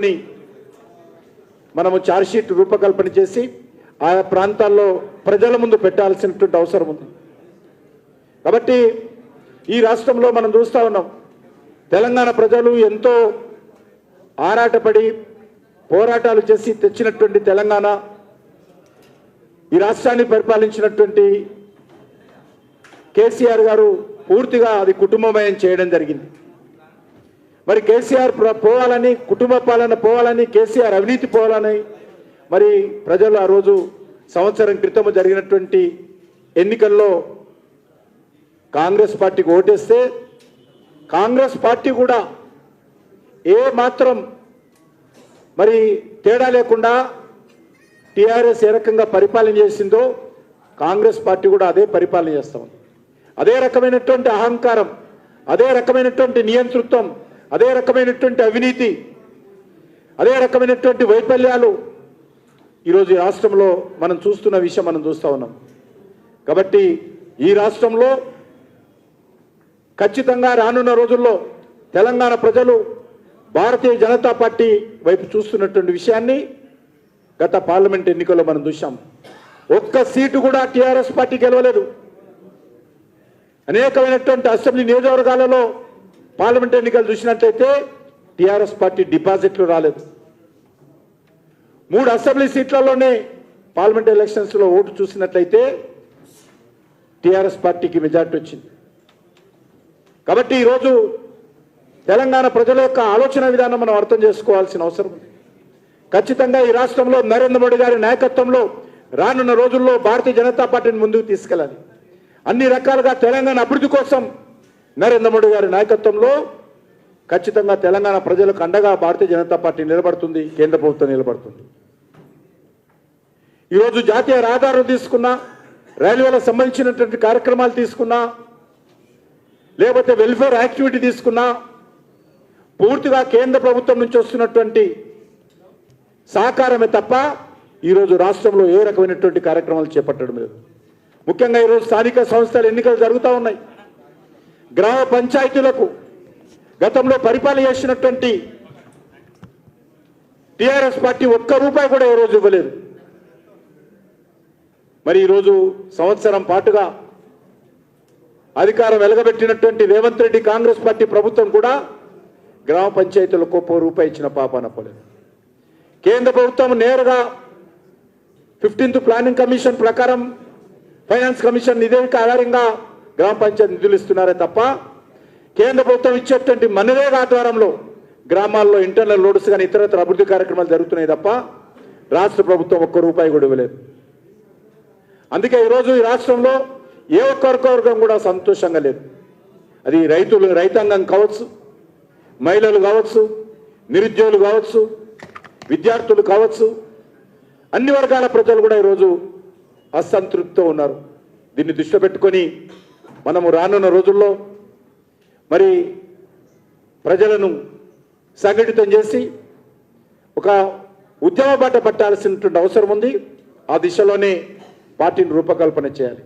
అని మనము చార్జ్షీట్ రూపకల్పన చేసి ఆయా ప్రాంతాల్లో ప్రజల ముందు పెట్టాల్సినటువంటి అవసరం ఉంది. కాబట్టి ఈ రాష్ట్రంలో మనం చూస్తూ ఉన్నాం. తెలంగాణ ప్రజలు ఎంతో ఆరాటపడి పోరాటాలు చేసి తెచ్చినటువంటి తెలంగాణ ఈ రాష్ట్రాన్ని పరిపాలించినటువంటి కేసీఆర్ గారు పూర్తిగా అది కుటుంబమయం చేయడం జరిగింది. మరి కేసీఆర్ పోవాలని కుటుంబ పాలన పోవాలని కేసీఆర్ అవినీతి పోవాలని మరి ప్రజలు ఆ రోజు సంవత్సరం క్రితం జరిగినటువంటి ఎన్నికల్లో కాంగ్రెస్ పార్టీకి ఓటేస్తే కాంగ్రెస్ పార్టీ కూడా ఏ మాత్రం మరి తేడా లేకుండా టీఆర్ఎస్ ఏ రకంగా పరిపాలన చేసిందో కాంగ్రెస్ పార్టీ కూడా అదే పరిపాలన చేస్తాం అదే రకమైనటువంటి అహంకారం అదే రకమైనటువంటి నియంతృత్వం అదే రకమైనటువంటి అవినీతి అదే రకమైనటువంటి వైఫల్యాలు ఈరోజు ఈ రాష్ట్రంలో మనం చూస్తున్న విషయం మనం చూస్తూ ఉన్నాం. కాబట్టి ఈ రాష్ట్రంలో ఖచ్చితంగా రానున్న రోజుల్లో తెలంగాణ ప్రజలు భారతీయ జనతా పార్టీ వైపు చూస్తున్నటువంటి విషయాన్ని గత పార్లమెంట్ ఎన్నికల్లో మనం చూశాం. ఒక్క సీటు కూడా టీఆర్ఎస్ పార్టీ గెలవలేదు. అనేకమైనటువంటి అసెంబ్లీ నియోజకవర్గాలలో పార్లమెంట్ ఎన్నికలు చూసినట్లయితే టీఆర్ఎస్ పార్టీ డిపాజిట్లు రాలేదు. మూడు అసెంబ్లీ సీట్లలోనే పార్లమెంట్ ఎలక్షన్స్లో ఓటు చూసినట్లయితే టీఆర్ఎస్ పార్టీకి మెజార్టీ వచ్చింది. కాబట్టి ఈరోజు తెలంగాణ ప్రజల యొక్క ఆలోచన విధానం మనం అర్థం చేసుకోవాల్సిన అవసరం ఉంది. ఖచ్చితంగా ఈ రాష్ట్రంలో నరేంద్ర మోడీ గారి నాయకత్వంలో రానున్న రోజుల్లో భారతీయ జనతా పార్టీని ముందుకు తీసుకెళ్ళాలి. అన్ని రకాలుగా తెలంగాణ అభివృద్ధి కోసం నరేంద్ర మోడీ గారి నాయకత్వంలో ఖచ్చితంగా తెలంగాణ ప్రజలకు అండగా భారతీయ జనతా పార్టీ నిలబడుతుంది కేంద్ర ప్రభుత్వం నిలబడుతుంది. ఈరోజు జాతీయ రహదారులు తీసుకున్నా రైల్వేలకు సంబంధించినటువంటి కార్యక్రమాలు తీసుకున్నా లేకపోతే వెల్ఫేర్ యాక్టివిటీ తీసుకున్నా పూర్తిగా కేంద్ర ప్రభుత్వం నుంచి వస్తున్నటువంటి సహకారమే తప్ప ఈరోజు రాష్ట్రంలో ఏ రకమైనటువంటి కార్యక్రమాలు చేపట్టడం లేదు. ముఖ్యంగా ఈరోజు స్థానిక సంస్థల ఎన్నికలు జరుగుతూ ఉన్నాయి. గ్రామ పంచాయతీలకు గతంలో పరిపాలన చేసినటువంటి టిఆర్ఎస్ పార్టీ ఒక్క రూపాయి కూడా ఈ రోజు ఇవ్వలేదు. మరి ఈరోజు సంవత్సరం పాటుగా అధికారం వెలగబెట్టినటువంటి రేవంత్ రెడ్డి కాంగ్రెస్ పార్టీ ప్రభుత్వం కూడా గ్రామ పంచాయతీలకు ఒక్కో రూపాయి ఇచ్చిన పాపాన పోలేదు కేంద్ర ప్రభుత్వం నేరుగా ఫిఫ్టీన్త్ ప్లానింగ్ కమిషన్ ప్రకారం ఫైనాన్స్ కమిషన్ నివేదిక ఆధారంగా గ్రామ పంచాయతీ నిధులు ఇస్తున్నారే తప్ప కేంద్ర ప్రభుత్వం ఇచ్చేటువంటి మనరేగా ఆధ్వర్యంలో గ్రామాల్లో ఇంటర్నల్ లోడ్స్ కానీ ఇతరత్ర అభివృద్ధి కార్యక్రమాలు జరుగుతున్నాయి తప్ప రాష్ట్ర ప్రభుత్వం ఒక్క రూపాయి కూడా ఇవ్వలేదు. అందుకే ఈరోజు ఈ రాష్ట్రంలో ఏ ఒక్క వర్గం కూడా సంతోషంగా లేదు. అది రైతులు రైతాంగం కావచ్చు మహిళలు కావచ్చు నిరుద్యోగులు కావచ్చు విద్యార్థులు కావచ్చు అన్ని వర్గాల ప్రజలు కూడా ఈరోజు అసంతృప్తితో ఉన్నారు. దీన్ని దృష్టిలో పెట్టుకొని మనము రానున్న రోజుల్లో మరి ప్రజలను సంఘటితం చేసి ఒక ఉద్యమ బాట పట్టాల్సినటువంటి అవసరం ఉంది. ఆ దిశలోనే పార్టీని రూపకల్పన చేయాలి.